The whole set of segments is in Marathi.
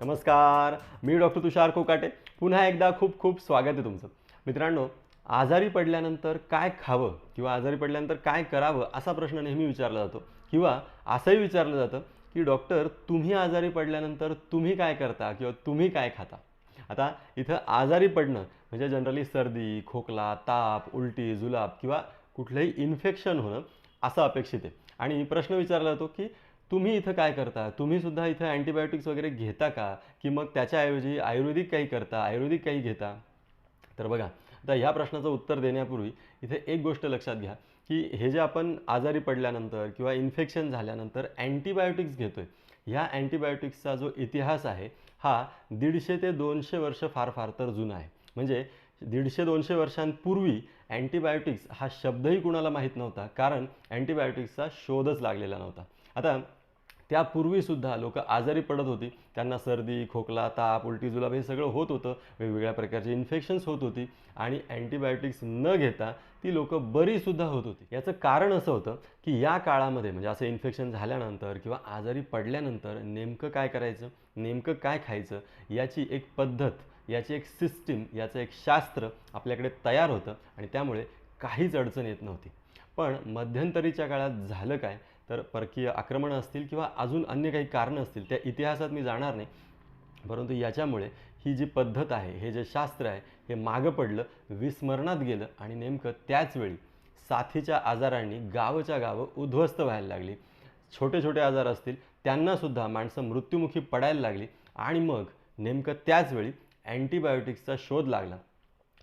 नमस्कार मी डॉक्टर तुषार कोकाटे. पुन्हा एकदा खूप खूप स्वागत आहे तुमचं. मित्रांनो आजारी पडल्यानंतर काय खावं किंवा आजारी पडल्यानंतर काय करावं असा प्रश्न नेहमी विचारला जातो. किंवा असंही विचारलं जातं की डॉक्टर तुम्ही आजारी पडल्यानंतर तुम्ही काय करता किंवा तुम्ही काय खाता? आता इथं आजारी पडणं म्हणजे जनरली सर्दी खोकला ताप उलटी जुलाब किंवा कुठलंही इन्फेक्शन होणं असं अपेक्षित आहे. आणि प्रश्न विचारला जातो की तुम्ही इथं काय करता? तुम्ही सुद्धा इथं अँटीबायोटिक्स वगैरे घेता का? की मग त्याच्याऐवजी आयुर्वेदिक काही करता? आयुर्वेदिक काही घेता? तर बघा आता ह्या प्रश्नाचं उत्तर देण्यापूर्वी इथे एक गोष्ट लक्षात घ्या की हे जे आपण आजारी पडल्यानंतर किंवा इन्फेक्शन झाल्यानंतर अँटीबायोटिक्स घेतोय. ह्या अँटीबायोटिक्सचा जो इतिहास आहे हा दीडशे ते दोनशे वर्ष फार फार तर जुना आहे. म्हणजे दीडशे दोनशे वर्षांपूर्वी अँटीबायोटिक्स हा शब्दही कुणाला माहीत नव्हता कारण अँटीबायोटिक्सचा शोधच लागलेला नव्हता. आता त्यापूर्वीसुद्धा लोक आजारी पडत होती. त्यांना सर्दी खोकला ताप उलटी जुलाब हे सगळं होत होतं. वेगवेगळ्या प्रकारची इन्फेक्शन्स होत होती आणि अँटीबायोटिक्स न घेता ती लोक बरीसुद्धा होत होती. याचं कारण असं होतं की या काळामध्ये म्हणजे असं इन्फेक्शन झाल्यानंतर किंवा आजारी पडल्यानंतर नेमकं काय करायचं नेमकं काय खायचं याची एक पद्धत याची एक सिस्टीम याचं एक शास्त्र आपल्याकडे तयार होतं आणि त्यामुळे काहीच अडचण येत नव्हती. पण मध्यंतरीच्या काळात झालं काय? तर परकीय आक्रमणं असतील किंवा अजून अन्य काही कारणं असतील त्या इतिहासात मी जाणार नाही. परंतु याच्यामुळे ही जी पद्धत आहे हे जे शास्त्र आहे हे मागं पडलं विस्मरणात गेलं आणि नेमकं त्याच वेळी साथीच्या आजारांनी गावच्या गावं उद्ध्वस्त व्हायला लागली. छोटे छोटे आजार असतील त्यांनासुद्धा माणसं मृत्युमुखी पडायला लागली आणि मग नेमकं त्याचवेळी अँटीबायोटिक्सचा शोध लागला.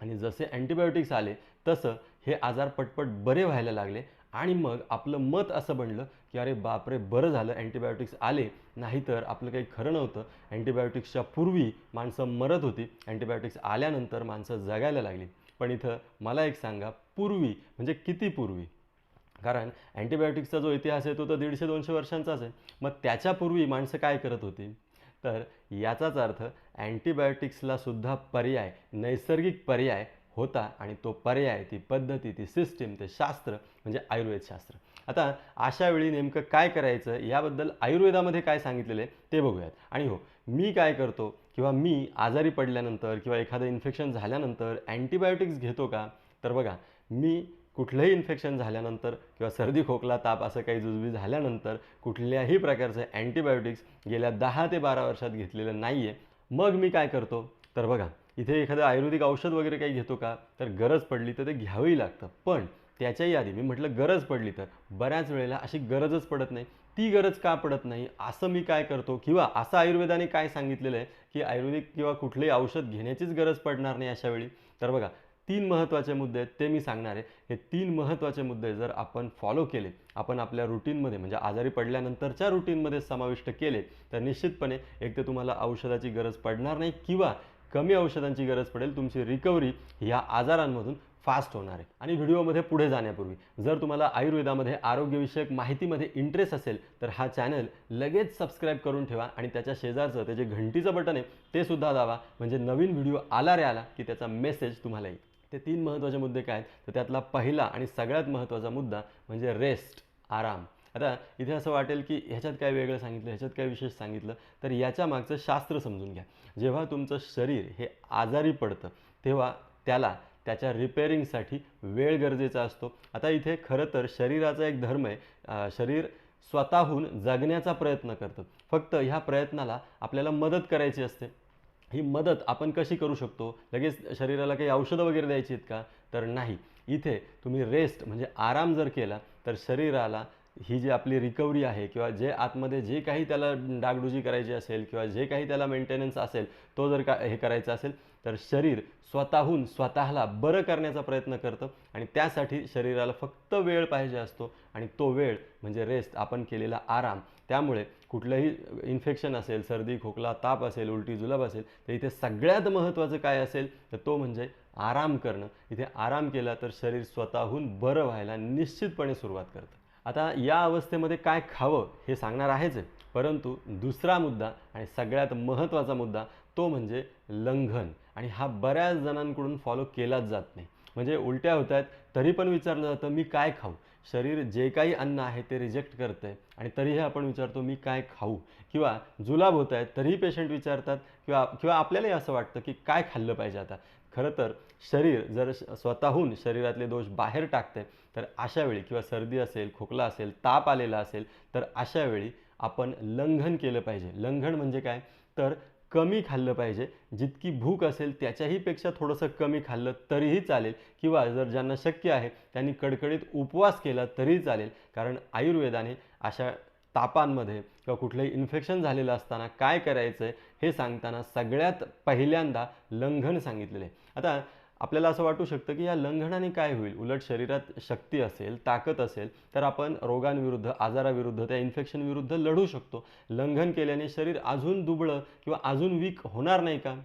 आणि जसे अँटीबायोटिक्स आले तसं हे आजार पटपट बरे व्हायला लागले आणि मग आपलं मत असं बनलं की अरे बापरे बरं झालं अँटीबायोटिक्स आले. नाहीतर आपलं काही खरं नव्हतं. अँटीबायोटिक्सच्या पूर्वी माणसं मरत होती. अँटीबायोटिक्स आल्यानंतर माणसं जगायला लागली. पण इथं मला एक सांगा पूर्वी म्हणजे किती पूर्वी? कारण अँटीबायोटिक्सचा जो इतिहास आहे तो तर दीडशे दोनशे वर्षांचाच आहे. मग त्याच्यापूर्वी माणसं काय करत होती? तर याचाच अर्थ अँटीबायोटिक्सला सुद्धा पर्याय नैसर्गिक पर्याय होता आणि तो पर्याय ती पद्धती ती सिस्टीम ते शास्त्र म्हणजे आयुर्वेदशास्त्र आता अशा वेळी नेमकं काय करायचं? याबद्दल आयुर्वेदामध्ये काय सांगितलेलं आहे ते बघूयात. आणि हो मी काय करतो किंवा मी आजारी पडल्यानंतर किंवा एखादं इन्फेक्शन झाल्यानंतर अँटीबायोटिक्स घेतो का? तर बघा मी कुठलंही इन्फेक्शन झाल्यानंतर किंवा सर्दी खोकला ताप असं काही जुजबी झाल्यानंतर कुठल्याही प्रकारचं अँटीबायोटिक्स गेल्या दहा ते बारा वर्षात घेतलेलं नाही आहे मग मी काय करतो? तर बघा इथे एखादं आयुर्वेदिक औषध वगैरे काही घेतो का तर गरज पडली तर ते घ्यावंही लागतं. पण त्याच्याही आधी मी म्हटलं गरज पडली तर. बऱ्याच वेळेला अशी गरजच पडत नाही. ती गरज का पडत नाही? असं मी काय करतो? किंवा असं आयुर्वेदाने काय सांगितलेलं आहे की आयुर्वेदिक किंवा कुठलंही औषध घेण्याचीच गरज पडणार नाही अशा वेळी तर बघा तीन महत्त्वाचे मुद्दे आहेत ते मी सांगणार आहे. हे तीन महत्त्वाचे मुद्दे जर आपण फॉलो केले आपण आपल्या रुटीनमध्ये म्हणजे आजारी पडल्यानंतरच्या रुटीनमध्ये समाविष्ट केले तर निश्चितपणे एक तर तुम्हाला औषधाची गरज पडणार नाही किंवा कमी औषधांची गरज पडेल तुमची रिकव्हरी ह्या आजारांमधून फास्ट होणार आहे. आणि व्हिडिओमध्ये पुढे जाण्यापूर्वी जर तुम्हाला आयुर्वेदामध्ये आरोग्यविषयक माहितीमध्ये इंटरेस्ट असेल तर हा चॅनल लगेच सबस्क्राईब करून ठेवा आणि त्याच्या शेजारचं ते जे घंटीचं बटन आहे ते सुद्धा दावा म्हणजे नवीन व्हिडिओ आला रे आला की त्याचा मेसेज तुम्हाला येईल. ते तीन महत्त्वाचे मुद्दे काय आहेत? तर त्यातला पहिला आणि सगळ्यात महत्त्वाचा मुद्दा म्हणजे रेस्ट आराम. आता इथे असं वाटेल की ह्याच्यात काय वेगळं सांगितलं ह्याच्यात काय विशेष सांगितलं तर याच्या मागचं शास्त्र समजून घ्या. जेव्हा तुमचं शरीर हे आजारी पडतं तेव्हा त्याला त्याच्या रिपेअरिंगसाठी वेळ गरजेचा असतो. आता इथे खरं तर शरीराचा एक धर्म आहे शरीर स्वतःहून जगण्याचा प्रयत्न करतं. फक्त ह्या प्रयत्नाला आपल्याला मदत करायची असते. ही मदत आपण कशी करू शकतो? लगेच शरीराला काही औषधं वगैरे द्यायची आहेत का? तर नाही. इथे तुम्ही रेस्ट म्हणजे आराम जर केला तर शरीराला ही जी आपली रिकव्हरी आहे किंवा जे आतमध्ये जे काही त्याला डागडुजी करायची असेल किंवा जे काही त्याला मेंटेनन्स असेल तो जर का हे करायचं असेल तर शरीर स्वतःहून स्वतःला बरं करण्याचा प्रयत्न करतं आणि त्यासाठी शरीराला फक्त वेळ पाहिजे असतो आणि तो वेळ म्हणजे रेस्ट आपण केलेला आराम. त्यामुळे कुठलंही इन्फेक्शन असेल सर्दी खोकला ताप असेल उलटी जुलाब असेल तर इथे सगळ्यात महत्त्वाचं काय असेल तर तो म्हणजे आराम करणं. इथे आराम केला तर शरीर स्वतःहून बरं व्हायला निश्चितपणे सुरुवात करतं. आता या अवस्थेमध्ये काय खावं हे सांगणार आहेच. परंतु दुसरा मुद्दा आणि सगळ्यात महत्त्वाचा मुद्दा तो म्हणजे लंघन. आणि हा बऱ्याच जणांकडून फॉलो केलाच जात नाही. म्हणजे उलट्या होत आहेत तरी पण विचारलं जातं मी काय खाऊ? शरीर जे काही अन्न आहे ते रिजेक्ट करते आणि तरीही आपण विचारतो मी काय खाऊ? किंवा जुलाब होत आहेत तरीही पेशंट विचारतात किंवा किंवा आपल्यालाही असं वाटतं की काय खाल्लं पाहिजे आता. खरं तर शरीर जर श- स्वतःहून शरीरातले दोष बाहेर टाकते तर अशा वेळी किंवा सर्दी असेल खोकला असेल ताप आलेला असेल तर अशा वेळी आपण लंघन केलं पाहिजे. लंघन म्हणजे काय? तर कमी खाल्लं पाहिजे. जितकी भूक असेल त्याच्याही पेक्षा थोडंसं कमी खाल्लं तरीही चालेल. किंवा जर ज्यांना शक्य आहे त्यांनी कडकडीत उपवास केला तरीही चालेल. कारण आयुर्वेदाने अशा तापांमध्ये किंवा कुठलंही इन्फेक्शन झालेलं असताना काय करायचं आहे हे सांगताना सगळ्यात पहिल्यांदा लंघन सांगितलेलं आहे. आता आपल्याला असं वाटू शकतं की या लंघनाने काय होईल? उलट शरीरात शक्ती असेल ताकद असेल तर आपण रोगांविरुद्ध आजाराविरुद्ध त्या इन्फेक्शन विरुद्ध लढू शकतो. लंघन केल्याने शरीर अजून दुबळं किंवा अजून वीक होणार नाही का?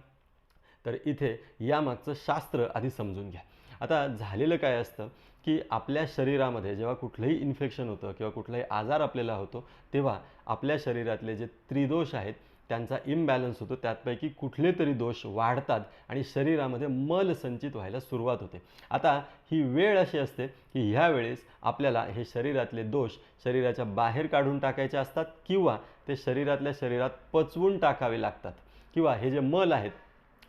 तर इथे यामागचं शास्त्र आधी समजून घ्या. आता झालेलं काय असतं की आपल्या शरीरामध्ये जेव्हा कुठलंही इन्फेक्शन होतं किंवा कुठलाही आजार आपल्याला होतो तेव्हा आपल्या शरीरातले जे त्रिदोष आहेत त्यांचा इम्बॅलन्स होतो. त्यातपैकी कुठले तरी दोष वाढतात आणि शरीरामध्ये मल संचित व्हायला सुरुवात होते. आता ही वेळ अशी असते की ह्या वेळेस आपल्याला हे शरीरातले दोष शरीराच्या बाहेर काढून टाकायचे असतात किंवा ते शरीरातल्या शरीरात पचवून टाकावे लागतात. किंवा हे जे मल आहेत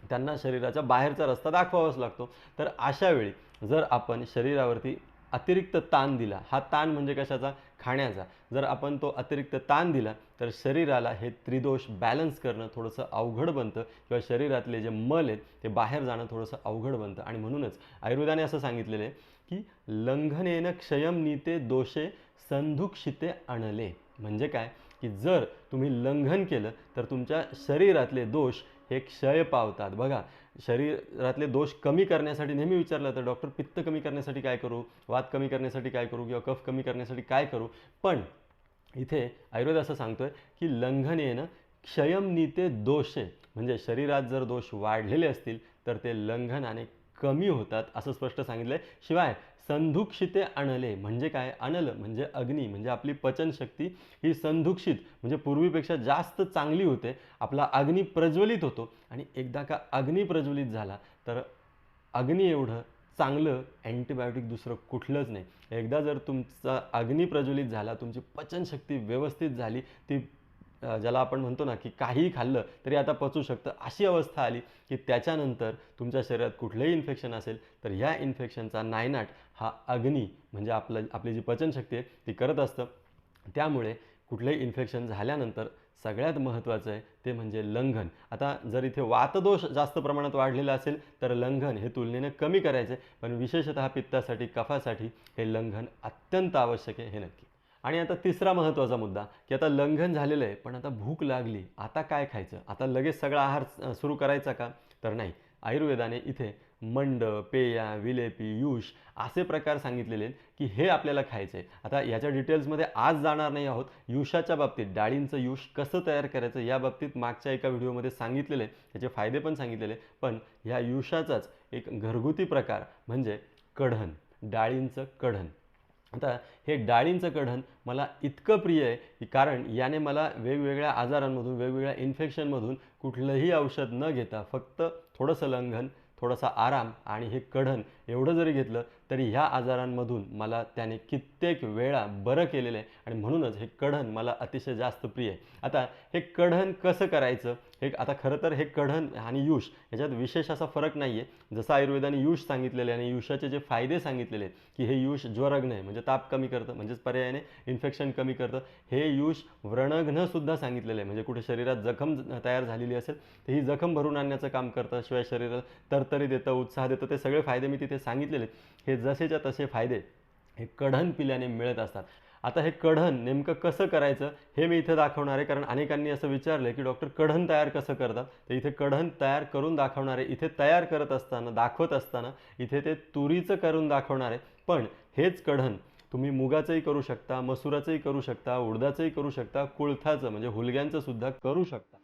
त्यांना शरीराच्या बाहेरचा रस्ता दाखवावाच लागतो. तर अशा वेळी जर आपण शरीरावरती अतिरिक्त ताण दिला. हा ताण म्हणजे कशाचा? खाण्याचा. जर आपण तो अतिरिक्त ताण दिला तर शरीराला हे त्रिदोष बॅलन्स करणं थोडंसं अवघड बनतं किंवा शरीरातले जे मल आहेत ते बाहेर जाणं थोडंसं अवघड बनतं. आणि म्हणूनच आयुर्वेदाने असं सांगितलेलं आहे की लंघनेनं क्षयम नीते दोषे संधुक्षिते आणले. म्हणजे काय? की जर तुम्ही लंघन केलं तर तुमच्या शरीरातले दोष हे क्षय पावतात. बघा शरीरातले दोष कमी करण्यासाठी नेहमी विचारलं तर डॉक्टर पित्त कमी करण्यासाठी काय करू? वात कमी करण्यासाठी काय करू? किंवा कफ कमी करण्यासाठी काय करू? पण इथे आयुर्वेद असं सांगतोय की लंघनेनं क्षयम नीते दोषे म्हणजे शरीरात जर दोष वाढलेले असतील तर ते लंघनाने कमी होतात असं स्पष्ट सांगितलंय. शिवाय संधुक्षिते आणले. म्हणजे काय? आणलं म्हणजे अग्नी म्हणजे आपली पचनशक्ती ही संधुक्षित म्हणजे पूर्वीपेक्षा जास्त चांगली होते. आपला अग्नी प्रज्वलित होतो. आणि एकदा का अग्नी प्रज्वलित झाला तर अग्नी एवढं चांगलं अँटीबायोटिक दुसरं कुठलंच नाही. एकदा जर तुमचा अग्नी प्रज्वलित झाला तुमची पचनशक्ती व्यवस्थित झाली ती ज्याला आपण म्हणतो ना की काहीही खाल्लं तरी आता पचू शकतं. अशी अवस्था आली की त्याच्यानंतर तुमच्या शरीरात कुठलंही इन्फेक्शन असेल तर ह्या इन्फेक्शनचा नायनाट हा अग्नी म्हणजे आपलं आपली जी पचनशक्ती आहे ती करत असतं. त्यामुळे कुठलंही इन्फेक्शन झाल्यानंतर सगळ्यात महत्त्वाचं आहे ते म्हणजे लंघन. आता जर इथे वातदोष जास्त प्रमाणात वाढलेला असेल तर लंघन हे तुलनेनं कमी करायचं आहे. पण विशेषतः पित्तासाठी कफासाठी हे लंघन अत्यंत आवश्यक आहे हे नक्की. आणि आता तिसरा महत्त्वाचा मुद्दा की आता लंघन झालेलं आहे पण आता भूक लागली आता काय खायचं? आता लगेच सगळा आहार सुरू करायचा का? तर नाही. आयुर्वेदाने इथे मंड पेया विलेपी युष असे प्रकार सांगितलेले आहेत की हे आपल्याला खायचं आहे. आता याच्या डिटेल्समध्ये आज जाणार नाही आहोत. युषाच्या बाबतीत डाळींचं युष कसं तयार करायचं या बाबतीत मागच्या एका व्हिडिओमध्ये सांगितलेलं आहे. त्याचे फायदे पण सांगितलेले पण ह्या युषाचाच एक घरगुती प्रकार म्हणजे कढण डाळींचं कढण आता हे डाळींचं कढण मला इतकं प्रिय आहे की कारण याने मला वेगवेगळ्या आजारांमधून वेगवेगळ्या इन्फेक्शनमधून कुठलंही औषध न घेता फक्त थोडंसं लंघन थोडासा आराम आणि हे कढण एवढं जरी घेतलं तरी ह्या आजारांमधून मला त्याने कित्येक वेळा बरं केलेलं आहे आणि म्हणूनच हे कढण मला अतिशय जास्त प्रिय आहे. आता हे कढण कसं करायचं? हे आता खरं तर हे कढण आणि युष ह्याच्यात विशेष असा फरक नाही आहे जसं आयुर्वेदाने युष सांगितलेले आहे आणि युषाचे जे फायदे सांगितलेले आहेत की हे युष ज्वरघ्न आहे म्हणजे ताप कमी करतं म्हणजेच पर्यायाने इन्फेक्शन कमी करतं. हे युष व्रणघ्नसुद्धा सांगितलेलं आहे म्हणजे कुठे शरीरात जखम तयार झालेली असेल तर ही जखम भरून आणण्याचं काम करतं. शिवाय शरीराला तरतरी देतं उत्साह देतं ते सगळे फायदे मी तिथे सांगितलेले हे जसेच्या तसे फायदे हे कढण पिल्याने मिळत असतात. आता हे कढण नेमकं कसं करायचं हे मी इथं दाखवणार आहे कारण अनेकांनी असं विचारलं की डॉक्टर कढण तयार कसं करतात? तर इथे कढण तयार करून दाखवणार आहे इथे तयार करत असताना दाखवत असताना इथे ते तुरीचं करून दाखवणार. आहे पण हेच कढण तुम्ही मुगाचंही करू शकता मसुराचंही करू शकता उडदाचंही करू शकता कुळथाचं म्हणजे हुलग्यांचं सुद्धा करू शकता.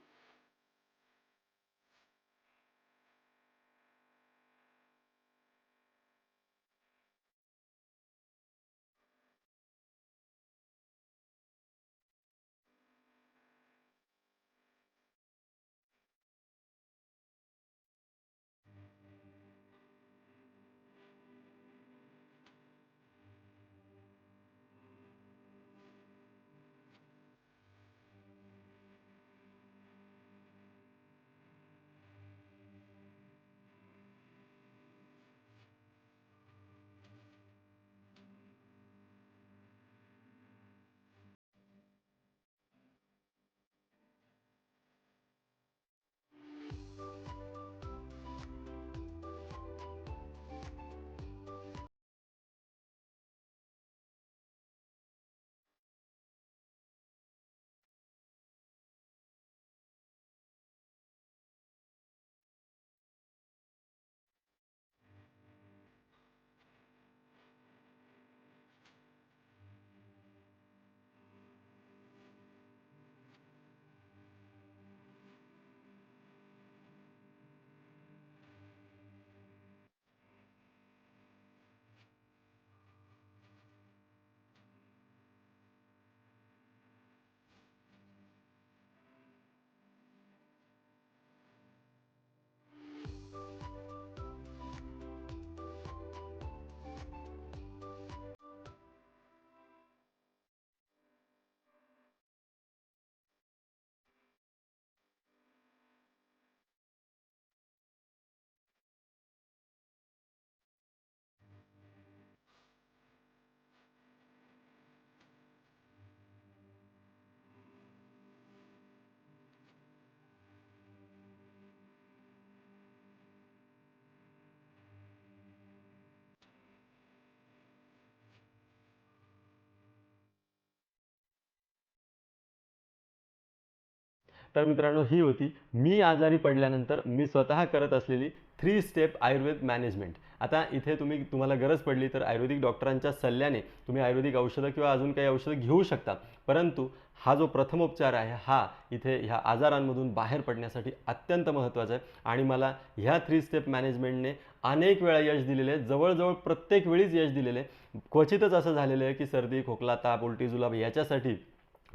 तर मित्रांनो ही होती मी आजारी पडल्यानंतर मी स्वतः करत असलेली थ्री स्टेप आयुर्वेद मॅनेजमेंट आता इथे तुम्ही तुम्हाला गरज पडली तर आयुर्वेदिक डॉक्टरांच्या सल्ल्याने तुम्ही आयुर्वेदिक औषधं किंवा अजून काही औषधं घेऊ शकता. परंतु हा जो प्रथमोपचार आहे हा इथे ह्या आजारांमधून बाहेर पडण्यासाठी अत्यंत महत्त्वाचा आहे. आणि मला ह्या थ्री स्टेप मॅनेजमेंटने अनेक वेळा यश दिलेले जवळजवळ प्रत्येक वेळीच यश दिलेले आहे. क्वचितच असं झालेलं आहे की सर्दी खोकला ताप उलटी जुलाब याच्यासाठी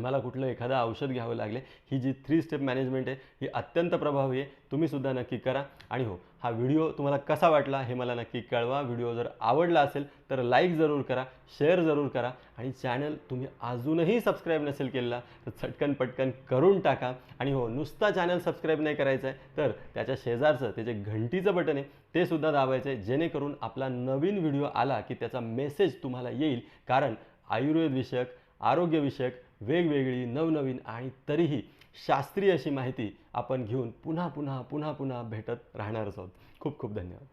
मला कुठलं एखादं औषध घ्यावं लागले ही जी थ्री स्टेप मॅनेजमेंट आहे ही अत्यंत प्रभावी आहे. तुम्हीसुद्धा नक्की करा. आणि हो हा व्हिडिओ तुम्हाला कसा वाटला हे मला नक्की कळवा. व्हिडिओ जर आवडला असेल तर लाईक जरूर करा शेअर जरूर करा. आणि चॅनल तुम्ही अजूनही सबस्क्राईब नसेल केलेला तर चटकन पटकन करून टाका. आणि हो नुसता चॅनल सबस्क्राईब नाही करायचं आहे तर त्याच्या शेजारचं ते जे घंटीचं बटन आहे ते सुद्धा दाबायचं आहे जेणेकरून आपला नवीन व्हिडिओ आला की त्याचा मेसेज तुम्हाला येईल. कारण आयुर्वेद विषयक आरोग्यविषयक वेगवेगळी नवनवीन आणि तरीही शास्त्रीय अशी माहिती आपण घेऊन पुन्हा पुन्हा पुन्हा पुन्हा भेटत राहणारच आहोत. खूप खूप धन्यवाद.